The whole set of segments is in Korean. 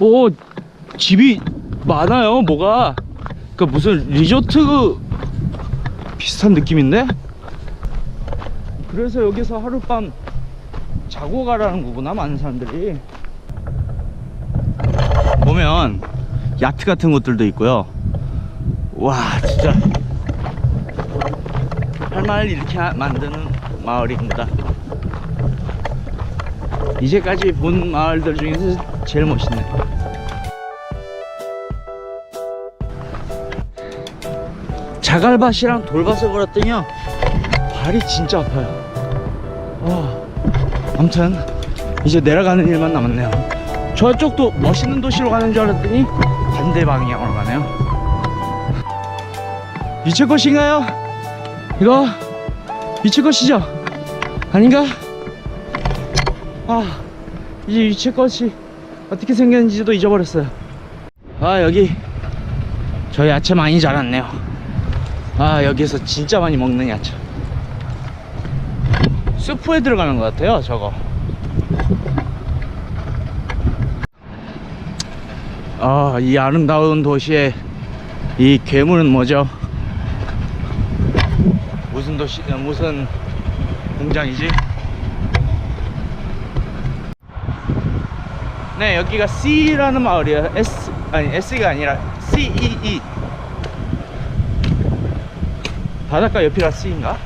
오 집이 많아요 뭐가. 그러니까 무슨 리조트 비슷한 느낌인데? 그래서 여기서 하룻밤 자고 가라는 거구나 많은 사람들이. 보면 야트 같은 것들도 있고요. 와 진짜. 할 말을 이렇게 하- 만드는 마을입니다 이제까지 본 마을들 중에서 제일 멋있네 자갈밭이랑 돌밭을 걸었더니요 발이 진짜 아파요 와 아무튼 이제 내려가는 일만 남았네요 저쪽도 멋있는 도시로 가는 줄 알았더니 반대 방향으로 가네요 이체 것인가요? 이거 이체 것이죠? 아닌가? 아 이제 것이 어떻게 생겼는지도 잊어버렸어요. 아 여기 저 야채 많이 자랐네요. 아 여기서 진짜 많이 먹는 야채. 수프에 들어가는 것 같아요 저거. 아 이 아름다운 도시의 이 괴물은 뭐죠? 무슨 도시 어, 무슨 공장이지 네 여기가 C라는 마을이에요 S 아니 S가 아니라 CEE 바닷가 옆이라 C인가?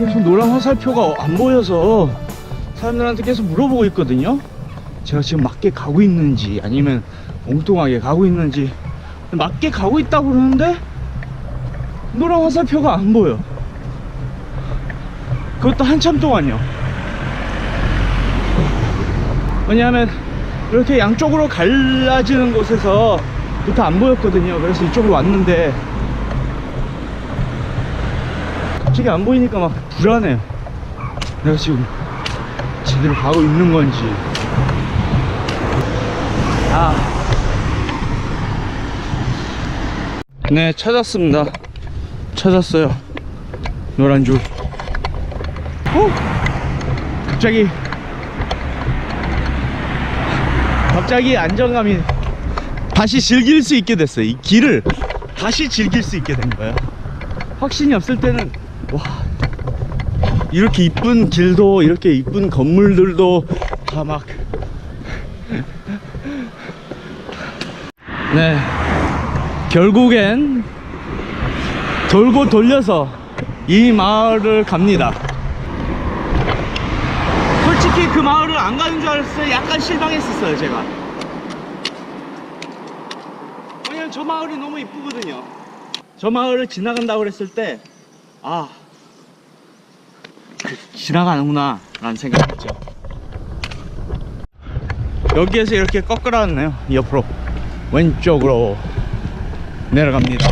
계속 노란 화살표가 안 보여서 사람들한테 계속 물어보고 있거든요. 제가 지금 맞게 가고 있는지 아니면 엉뚱하게 가고 있는지 맞게 가고 있다고 그러는데 노란 화살표가 안 보여. 그것도 한참 동안요. 왜냐하면 이렇게 양쪽으로 갈라지는 곳에서부터 안 보였거든요. 그래서 이쪽으로 왔는데 갑자기 안 보이니까 막 불안해요. 내가 지금 제대로 가고 있는 건지. 아. 네, 찾았습니다. 찾았어요. 노란 줄. 어? 갑자기. 갑자기 안정감이 다시 즐길 수 있게 됐어요. 이 길을 다시 즐길 수 있게 된 거예요. 확신이 없을 때는 와 이렇게 이쁜 길도 이렇게 이쁜 건물들도 다 막 네. 결국엔 돌고 돌려서 이 마을을 갑니다. 솔직히 그 마을을 안 가는 줄 알았어요. 약간 실망했었어요, 제가. 왜냐면 저 마을이 너무 이쁘거든요. 저 마을을 지나간다고 그랬을 때, 아, 그, 지나가는구나, 라는 생각했죠. 여기에서 이렇게 꺾으라네요, 옆으로. 왼쪽으로 내려갑니다.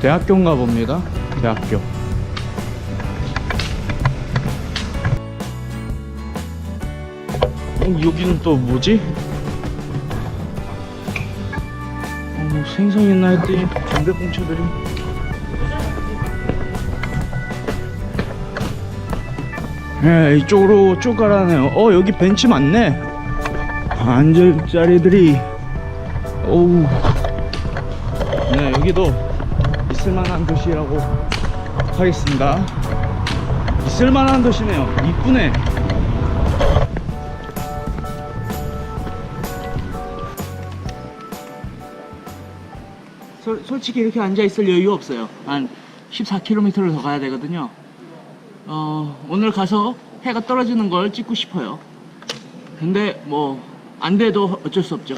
대학교인가 봅니다. 대학교. 어, 여기는 또 뭐지? 생선 있나 했더니 담배꽁초들이. 네, 이쪽으로 쭉 가라네요. 어, 여기 벤치 많네. 앉을 자리들이. 오우. 네, 여기도 있을만한 도시라고 하겠습니다. 있을만한 도시네요. 이쁘네. 솔, 솔직히 이렇게 앉아 있을 여유 없어요. 한 14km를 더 가야 되거든요. 어, 오늘 가서 해가 떨어지는 걸 찍고 싶어요. 근데 뭐 안 돼도 어쩔 수 없죠.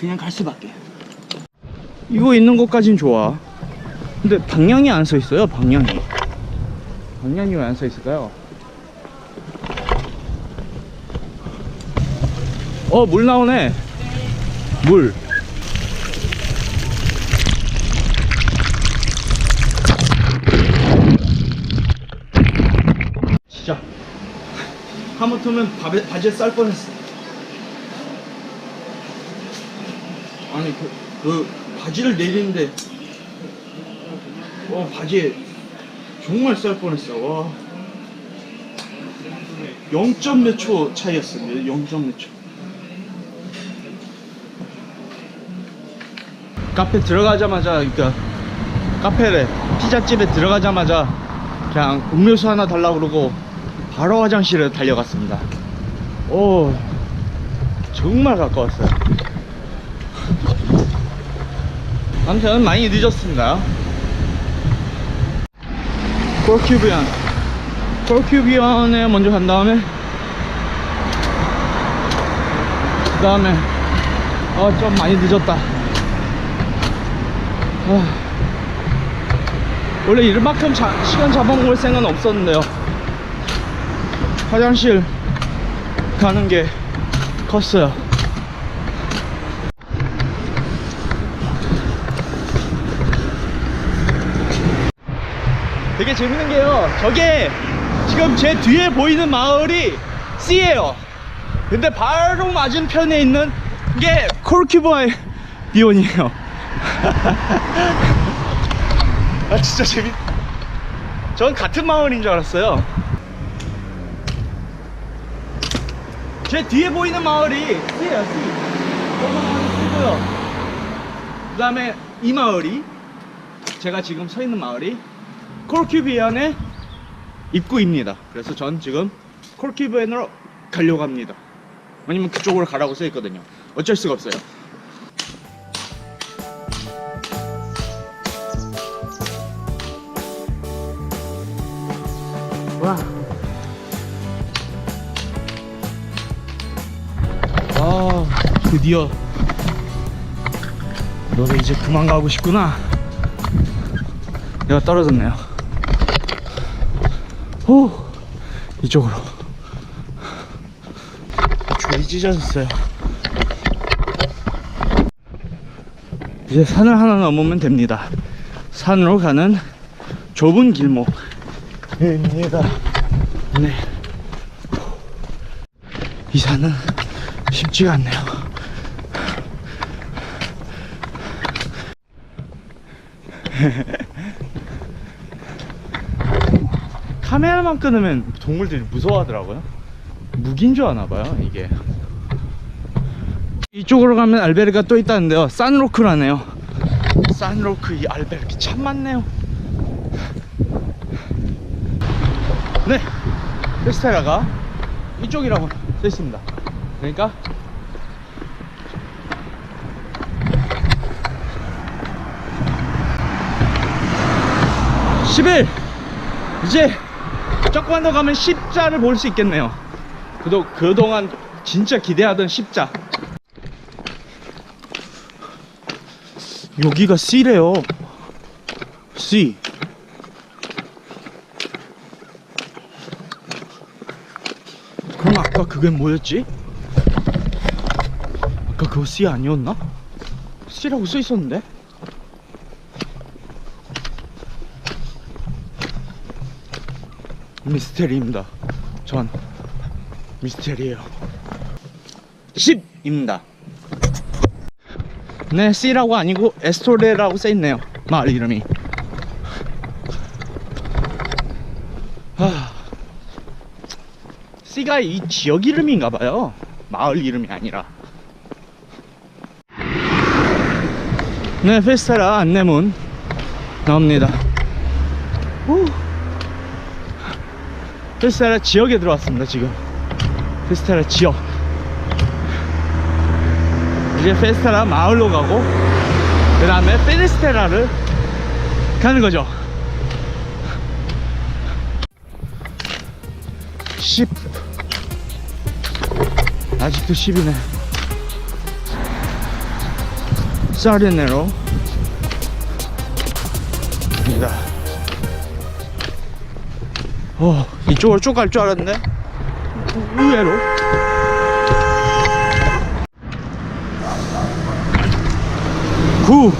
그냥 갈 수밖에. 이거 있는 것까진 좋아. 근데 방향이 안써 있어요. 방향이. 방향이 왜안써 있을까요? 어, 물 나오네. 물. 하마터면 밥에, 바지에 쌀 뻔했어. 아니, 그, 그, 바지를 내리는데, 어, 바지에 정말 쌀 뻔했어. 와. 0점 몇 초 차이였습니다. 0점 몇 초. 카페 들어가자마자 그러니까 카페래 피자집에 들어가자마자 그냥 음료수 하나 달라고 그러고 바로 화장실에 달려갔습니다. 오 정말 가까웠어요. 아무튼 많이 늦었습니다. 콜큐비안 콜큐비안에 먼저 간 다음에 그 다음에 어 좀 많이 늦었다. 아, 원래 이만큼 자, 시간 잡아먹을 생각은 없었는데요. 화장실 가는 게 컸어요. 되게 재밌는 게요. 저게 지금 제 뒤에 보이는 마을이 C예요. 근데 바로 맞은편에 있는 게 콜큐바의 비온이에요. 아 진짜 재밌. 전 같은 마을인 줄 알았어요. 제 뒤에 보이는 마을이 C예요, C. C고요. 그 다음에 이 마을이 제가 지금 서 있는 마을이 콜큐비안의 입구입니다. 그래서 전 지금 콜큐비안으로 가려고 합니다. 왜냐면 그쪽으로 가라고 써 있거든요. 어쩔 수가 없어요. 드디어 너도 이제 그만 가고 싶구나. 내가 떨어졌네요. 오, 이쪽으로. 줄이 찢어졌어요. 이제 산을 하나 넘으면 됩니다. 산으로 가는 좁은 길목입니다. 네. 이 산은 쉽지가 않네요. 카메라만 끊으면 동물들이 무서워하더라고요. 무기인 줄 아나 봐요, 이게. 이쪽으로 가면 알베르가 또 있다는데요. 산로크라네요. 산로크 이 알베르기 참 많네요. 네. 페스테라가 이쪽이라고 써 있습니다. 그러니까 (11) 이제 조금만 더 가면 십자를 볼 수 있겠네요. 그도 그동안 진짜 기대하던 십자. 여기가 C래요. C. 그럼 아까 그게 뭐였지? 아까 그거 C 아니었나? C라고 써 있었는데? 미스테리입니다. 전 미스테리예요. 10입니다. 네, C라고 아니고 에스토레라고 써 있네요. 마을 이름이. 하... C가 이 지역 이름인가 봐요. 마을 이름이 아니라. 네, 페스타라 안내문 나옵니다. 후. 페스타라 지역에 들어왔습니다 지금. 페스타라 지역. 이제 페스타라 마을로 가고 그 다음에 페리스테라를 가는 거죠. 10 아직도 10이네. 사르네로. 입니다 어, 이쪽으로 쭉 갈 줄 알았네. 의외로. 구.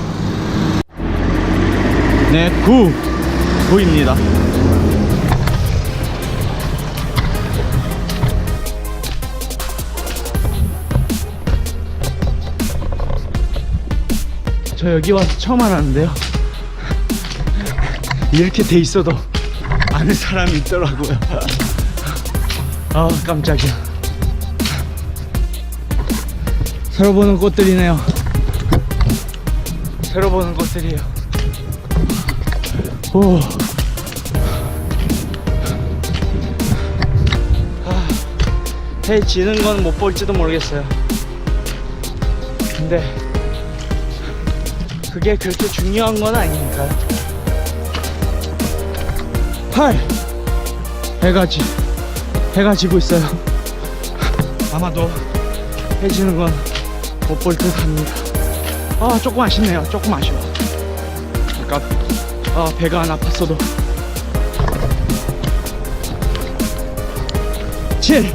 네, 구. 구입니다. 저 여기 와서 처음 알았는데요. 이렇게 돼 있어도. 아는 사람이 있더라고요. 아 깜짝이야. 새로 보는 꽃들이네요. 새로 보는 꽃들이에요. 오. 아, 해 지는 건 못 볼지도 모르겠어요. 근데 그게 그렇게 중요한 건 아니니까요. 8. 해가 지, 해가 지고 있어요. 아마도 해 지는 건 못 볼 듯 합니다. 아, 조금 아쉽네요. 조금 아쉬워. 아까, 아, 배가 안 아팠어도. 7.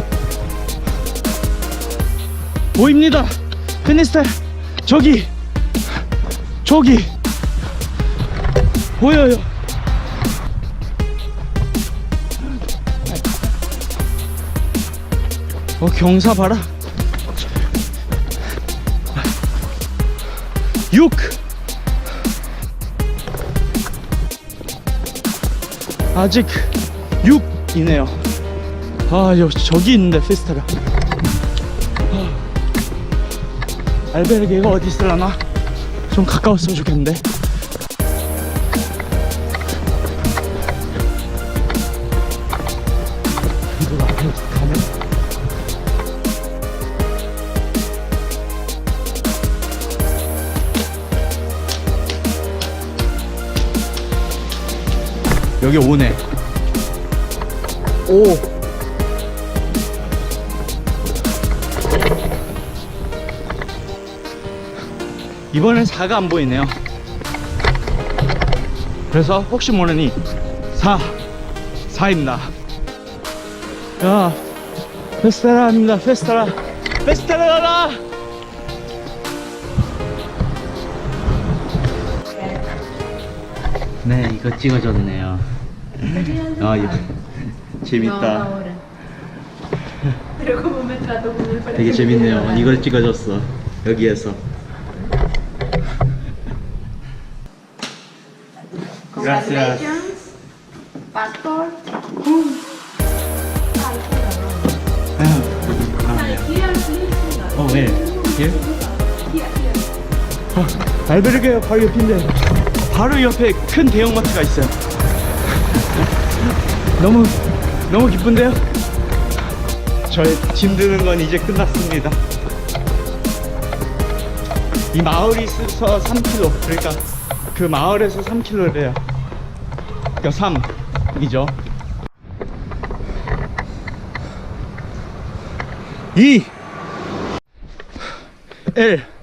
보입니다. 피니스타 저기 저기 보여요. 어 경사 봐라. 6 아직 6이네요. 아, 여 저기 있는데 페스타가. 알베르게가 어디 있을라나? 좀 가까웠으면 좋겠는데. 여기 오네. 오. 이번엔 4가 안 보이네요. 그래서 혹시 모르니 4, 4입니다. 야, 페스타라입니다. 페스타라. 페스타라라! 네, 이거 찍어줬네요. 아, 이거 재밌다. 되게 재밌네요. 이걸 찍어줬어. 여기에서. Pastor. 어, 왜? 길? 어, 알베르게 바로 옆인데 바로 옆에 큰 대형마트가 있어요. 너무 너무 기쁜데요? 저의 짐 드는 건 이제 끝났습니다. 이 마을이 있어서 3km 그러니까 그 마을에서 3km래요. 그러니까 3이죠. 2 1